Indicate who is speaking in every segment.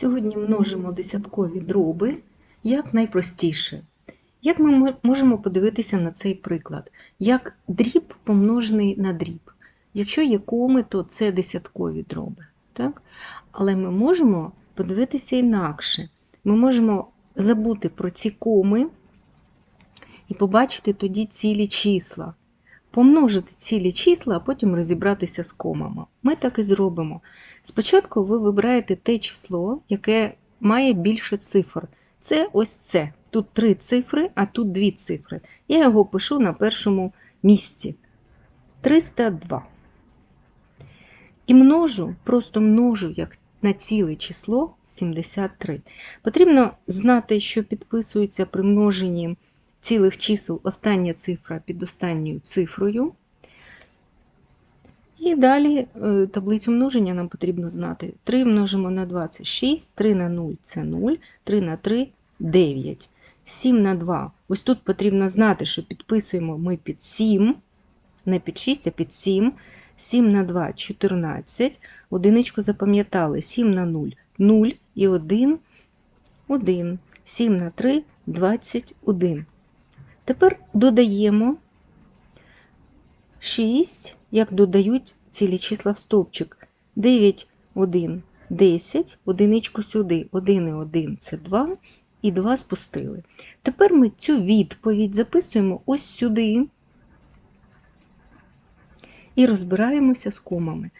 Speaker 1: Сьогодні множимо десяткові дроби як найпростіше. Як ми можемо подивитися на цей приклад? Як дріб помножений на дріб. Якщо є коми, то це десяткові дроби. Так? Але ми можемо подивитися інакше. Ми можемо забути про ці коми і побачити тоді цілі числа. Помножити цілі числа, а потім розібратися з комами. Ми так і зробимо. Спочатку ви вибираєте те число, яке має більше цифр. Це ось це. Тут три цифри, а тут дві цифри. Я його пишу на першому місці. 302. І множу, просто множу як на ціле число 73. Потрібно знати, що підписується при множенні цілих чисел остання цифра під останньою цифрою. І далі е, таблицю множення нам потрібно знати. 3 множимо на 2 це 6, 3 на 0 це 0, 3 на 3 9. 7 на 2. Ось тут потрібно знати, що підписуємо ми під 7, не під 6, а під 7. 7 на 2 14. Одиничку запам'ятали. 7 на 0 0 і 1 1. 7 на 3 21. Тепер додаємо 6, як додають цілі числа в стовпчик. 9, 1, 10, одиничку сюди, 1 і 1 це 2, і 2 спустили. Тепер ми цю відповідь записуємо ось сюди і розбираємося з комами.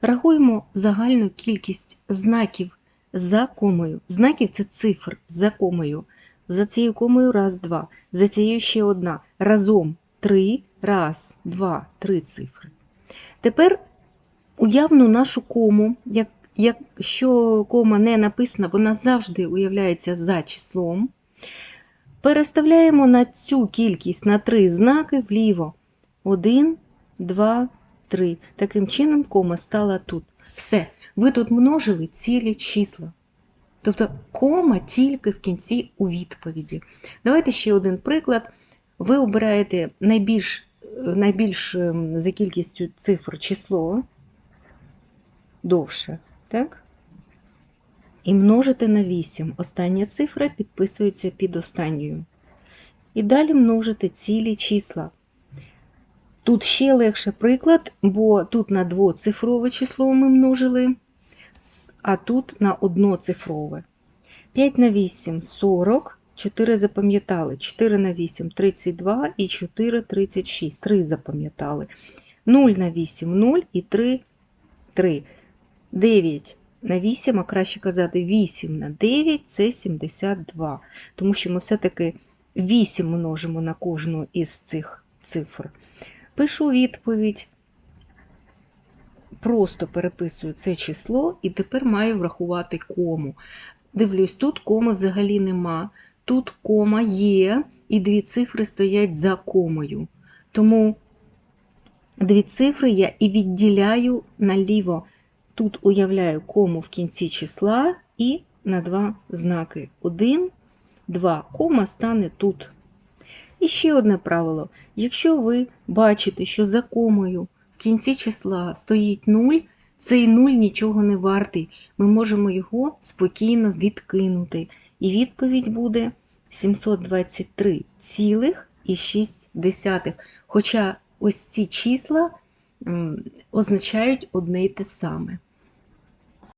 Speaker 1: Рахуємо загальну кількість знаків за комою. Знаків це цифр за комою. За цією комою раз, два. За цією ще одна. Разом три. Раз, два, три цифри. Тепер уявну нашу кому. Як, якщо кома не написана, вона завжди уявляється за числом. Переставляємо на цю кількість на три знаки вліво. Один, два, три. Таким чином кома стала тут. Все. Ви тут множили цілі числа. Тобто кома тільки в кінці у відповіді. Давайте ще один приклад. Ви обираєте найбільш, найбільш ем, за кількістю цифр число довше, так? І множите на 8. Остання цифра підписується під останньою. І далі множите цілі числа. Тут ще легше приклад, бо тут на двоцифрове число ми множили, а тут на одноцифрове. 5 на 8 40, 4 запам'ятали. 4 на 8 32 і 4 36. 3 запам'ятали. 0 на 8 0 і 3 3. 9 на 8, а краще казати 8 на 9 це 72. Тому що ми все-таки 8 множимо на кожну із цих цифр. Пишу відповідь. Просто переписую це число і тепер маю врахувати кому. Дивлюсь, тут коми взагалі нема. Тут кома є, і дві цифри стоять за комою. Тому дві цифри я і відділяю наліво. Тут уявляю кому в кінці числа і на два знаки. Один, два. Кома стане тут. І ще одне правило. Якщо ви бачите, що за комою кінці числа стоїть 0, цей 0 нічого не вартий. Ми можемо його спокійно відкинути. І відповідь буде 723,6. Хоча ось ці числа означають одне й те саме.